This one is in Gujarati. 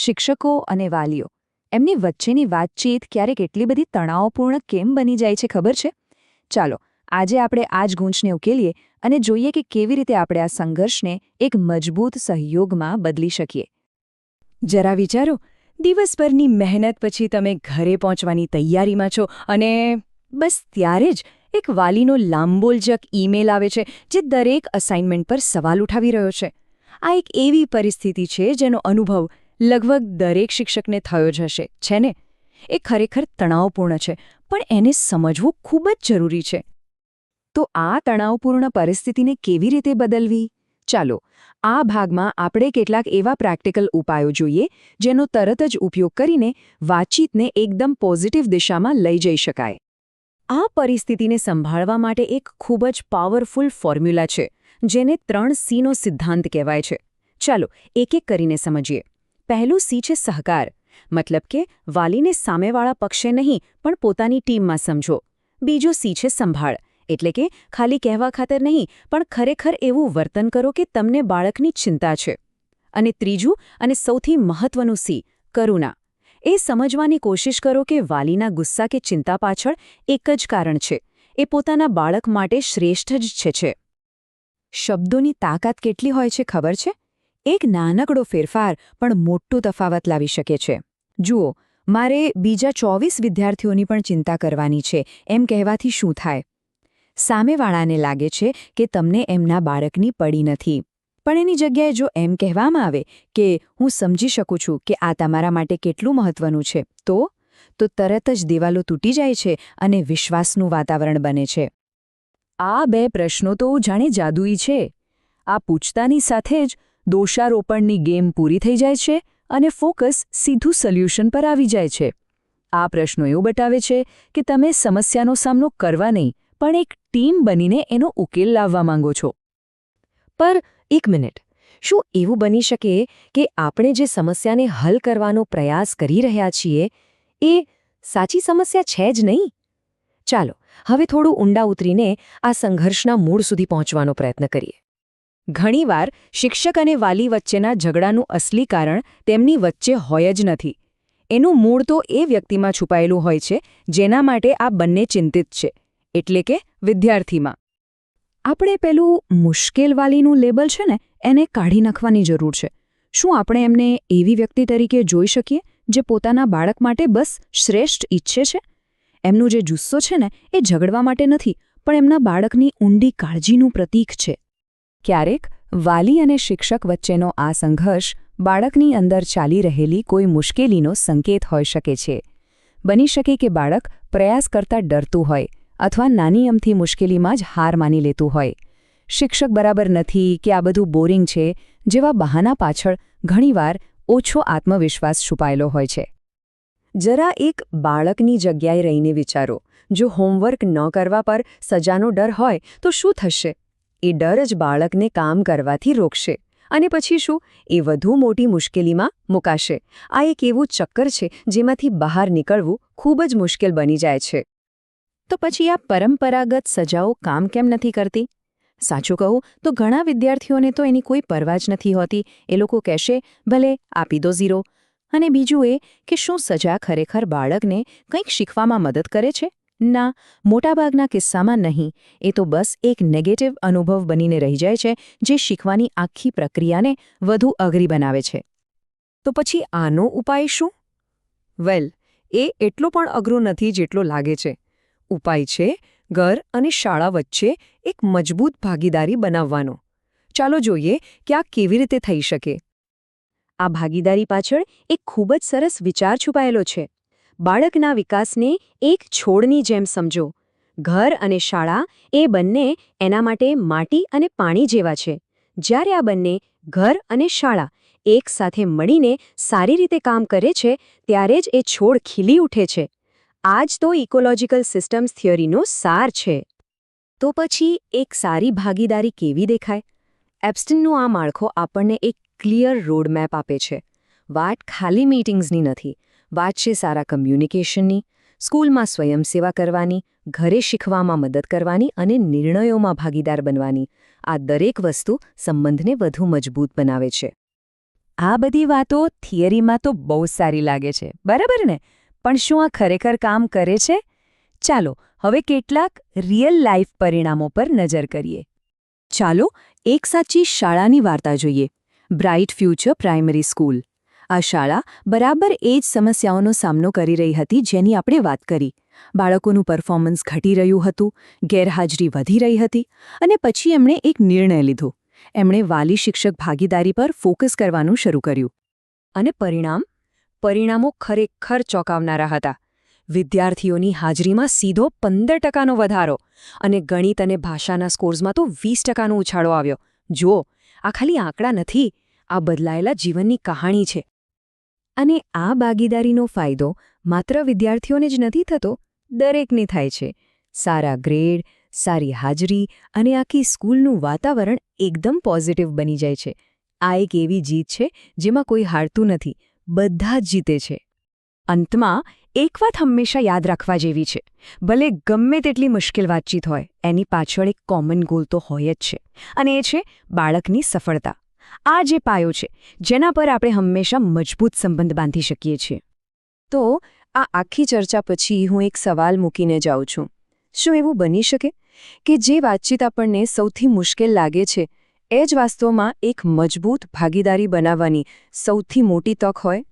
શિક્ષકો અને વાલીઓ. એમની વચ્ચેની વાતચીત ક્યારેક એટલી બધી તણાવપૂર્ણ કેમ બની જાય છે ખબર છે? ચાલો, આજે આપણે આ જ ગૂંચને ઉકેલીએ અને જોઈએ કે કેવી રીતે આપણે આ સંઘર્ષને એક મજબૂત સહયોગમાં બદલી શકીએ. જરા વિચારો, દિવસભરની મહેનત પછી તમે ઘરે પહોંચવાની તૈયારીમાં છો અને બસ ત્યારે જ એક વાલીનો લાંબોલજક ઈમેલ આવે છે જે દરેક અસાઇનમેન્ટ પર સવાલ ઉઠાવી રહ્યો છે. આ એક એવી પરિસ્થિતિ છે જેનો અનુભવ લગભગ દરેક શિક્ષકને થયો જ હશે, છે ને? એ ખરેખર તણાવપૂર્ણ છે, પણ એને સમજવું ખૂબ જ જરૂરી છે. તો આ તણાવપૂર્ણ પરિસ્થિતિને કેવી રીતે બદલવી? ચાલો, આ ભાગમાં આપણે કેટલાક એવા પ્રેક્ટિકલ ઉપાયો જોઈએ, જેનો તરત જ ઉપયોગ કરીને વાતચીતને એકદમ પોઝિટિવ દિશામાં લઈ જઈ શકાય. આ પરિસ્થિતિને સંભાળવા માટે એક ખૂબ જ પાવરફુલ ફોર્મ્યુલા છે, જેને ત્રણ સીનો સિદ્ધાંત કહેવાય છે. ચાલો એક એક કરીને સમજીએ. પહેલું સી છે સહકાર. મતલબ કે, વાલીને સામેવાળા પક્ષે નહીં, પણ પોતાની ટીમમાં સમજો. બીજો સી છે સંભાળ. એટલે કે, ખાલી કહેવા ખાતર નહીં, પણ ખરેખર એવું વર્તન કરો કે તમને બાળકની ચિંતા છે. અને ત્રીજું, અને સૌથી મહત્વનું સી કરુણા. એ સમજવાની કોશિશ કરો કે વાલીના ગુસ્સા કે ચિંતા પાછળ એક જ કારણ છે. એ પોતાના બાળક માટે શ્રેષ્ઠ જ છે. શબ્દોની તાકાત કેટલી હોય છે, ખબર છે? એક નાનકડો ફેરફાર પણ મોટું તફાવત લાવી શકે છે. જુઓ, મારે બીજા ચોવીસ વિદ્યાર્થીઓની પણ ચિંતા કરવાની છે, એમ કહેવાથી શું થાય? સામેવાળાને લાગે છે કે તમને એમના બાળકની પડી નથી. પણ એની જગ્યાએ જો એમ કહેવામાં આવે કે હું સમજી શકું છું કે આ તમારા માટે કેટલું મહત્વનું છે, તો? તો તરત જ દિવાલો તૂટી જાય છે અને વિશ્વાસનું વાતાવરણ બને છે. આ બે પ્રશ્નો તો જાણે જાદુઈ છે. આ પૂછતાની સાથે જ દોષારોપણની ગેમ પૂરી થઈ જાય છે અને ફોકસ સીધું સોલ્યુશન પર આવી જાય છે. આ પ્રશ્નો એવું બતાવે છે કે તમે સમસ્યાનો સામનો કરવા નહીં, પણ એક ટીમ બનીને એનો ઉકેલ લાવવા માંગો છો. પર એક મિનિટ. શું એવું બની શકે કે આપણે જે સમસ્યાને હલ કરવાનો પ્રયાસ કરી રહ્યા છીએ, એ સાચી સમસ્યા છે જ નહીં? ચાલો, હવે થોડું ઊંડા ઉતરીને આ સંઘર્ષના મૂળ સુધી પહોંચવાનો પ્રયત્ન કરીએ. ઘણીવાર શિક્ષક અને વાલી વચ્ચેના ઝઘડાનું અસલી કારણ તેમની વચ્ચે હોય જ નથી. એનું મૂળ તો એ વ્યક્તિમાં છુપાયેલું હોય છે, જેના માટે આ બંને ચિંતિત છે, એટલે કે વિદ્યાર્થીમાં. આપણે પેલું મુશ્કેલ વાલીનું લેબલ છે ને, એને કાઢી નાખવાની જરૂર છે. શું આપણે એમને એવી વ્યક્તિ તરીકે જોઈ શકીએ, જે પોતાના બાળક માટે બસ શ્રેષ્ઠ ઈચ્છે છે? એમનું જે જુસ્સો છે ને, એ ઝઘડવા માટે નથી, પણ એમના બાળકની ઊંડી કાળજીનું પ્રતીક છે. ક્યારેક વાલી અને શિક્ષક વચ્ચેનો આ સંઘર્ષ બાળકની અંદર ચાલી રહેલી કોઈ મુશ્કેલીનો સંકેત હોઈ શકે છે. બની શકે કે બાળક પ્રયાસ કરતા ડરતું હોય અથવા નાની અમથી મુશ્કેલીમાં જ હાર માની લેતું હોય. શિક્ષક બરાબર નથી કે આ બધું બોરિંગ છે જેવા બહાના પાછળ ઘણીવાર ઓછો આત્મવિશ્વાસ છુપાયેલો હોય છે. જરા એક બાળકની જગ્યાએ રહીને વિચારો. જો હોમવર્ક ન કરવા પર સજાનો ડર હોય તો શું થશે? એ ડર જ બાળકને કામ કરવાથી રોકશે. અને પછી શું? એ વધુ મોટી મુશ્કેલીમાં મુકાશે. આ એક એવું ચક્કર છે જેમાંથી બહાર નીકળવું ખૂબ જ મુશ્કેલ બની જાય છે. તો પછી આ પરંપરાગત સજાઓ કામ કેમ નથી કરતી? સાચું કહું, તો ઘણા વિદ્યાર્થીઓને તો એની કોઈ પરવા જ નથી હોતી. એ લોકો કહેશે, ભલે, આપી દો ઝીરો. અને બીજું એ કે શું સજા ખરેખર બાળકને કંઈક શીખવામાં મદદ કરે છે? ના, મોટાભાગના કિસ્સામાં નહીં. એ તો બસ એક નેગેટિવ અનુભવ બનીને રહી જાય છે, જે શીખવાની આખી પ્રક્રિયાને વધુ અઘરી બનાવે છે. તો પછી આનો ઉપાય શું? વેલ, એ એટલો પણ અઘરો નથી જેટલો લાગે છે. ઉપાય છે, ઘર અને શાળા વચ્ચે એક મજબૂત ભાગીદારી બનાવવાનો. ચાલો જોઈએ કે આ કેવી રીતે થઈ શકે. આ ભાગીદારી પાછળ એક ખૂબ જ સરસ વિચાર છુપાયેલો છે. બાળકના વિકાસને એક છોડની જેમ સમજો. ઘર અને શાળા એ બંને એના માટે માટી અને પાણી જેવા છે. જ્યારે આ બંને ઘર અને શાળા એક સાથે મળીને સારી રીતે કામ કરે છે, ત્યારે જ એ છોડ ખીલી ઉઠે છે. આ જ તો ઇકોલોજીકલ સિસ્ટમ્સ થિયરીનો સાર છે. તો પછી એક સારી ભાગીદારી કેવી દેખાય? એપ્સ્ટનનું આ માળખો આપણને એક ક્લિયર રોડમેપ આપે છે. વાત ખાલી મીટિંગ્સની નથી. વાત છે સારા કમ્યુનિકેશનની, સ્કૂલમાં સ્વયંસેવા કરવાની, ઘરે શીખવામાં મદદ કરવાની અને નિર્ણયોમાં ભાગીદાર બનવાની. આ દરેક વસ્તુ સંબંધને વધુ મજબૂત બનાવે છે. આ બધી વાતો થિયરીમાં તો બહુ સારી લાગે છે. બરાબર ને? પણ શું આ ખરેખર કામ કરે છે? ચાલો, હવે કેટલાક રિયલ લાઈફ પરિણામો પર નજર કરીએ. ચાલો, એક સાચી શાળાની વાર્તા જોઈએ. બ્રાઇટ ફ્યુચર પ્રાઇમરી સ્કૂલ આ શાળા બરાબર એ જ સમસ્યાઓનો સામનો કરી રહી હતી જેની આપણે વાત કરી. બાળકોનું પરફોર્મન્સ ઘટી રહ્યું હતું, ગેરહાજરી વધી રહી હતી અને પછી એમણે એક નિર્ણય લીધો. એમણે વાલી શિક્ષક ભાગીદારી પર ફોકસ કરવાનું શરૂ કર્યું. અને પરિણામ? પરિણામો ખરેખર ચોંકાવનારા હતા. વિદ્યાર્થીઓની હાજરીમાં સીધો પંદર ટકાનો વધારો અને ગણિત અને ભાષાના સ્કોર્સમાં તો વીસ ટકાનો ઉછાળો આવ્યો. જુઓ, આ ખાલી આંકડા નથી, આ બદલાયેલા જીવનની કહાણી છે. અને આ ભાગીદારીનો ફાયદો માત્ર વિદ્યાર્થીઓને જ નથી થતો, દરેકને થાય છે. સારા ગ્રેડ, સારી હાજરી અને આખી સ્કૂલનું વાતાવરણ એકદમ પોઝિટિવ બની જાય છે. આ એક એવી જીત છે જેમાં કોઈ હારતું નથી, બધા જ જીતે છે. અંતમાં, એક વાત હંમેશા યાદ રાખવા જેવી છે. ભલે ગમે તેટલી મુશ્કેલ વાતચીત હોય, એની પાછળ એક કોમન ગોલ તો હોય જ છે. અને એ છે બાળકની સફળતા. આ જે પાયો છે, જેના પર આપણે હંમેશા મજબૂત સંબંધ બાંધી શકીએ છીએ. તો, આ આખી ચર્ચા પછી હું એક સવાલ મૂકીને જાઉં છું. શું એવું બની શકે કે જે વાતચીત આપણને સૌથી મુશ્કેલ લાગે છે, એ જ વાસ્તવમાં એક મજબૂત ભાગીદારી બનાવવાની સૌથી મોટી તક હોય?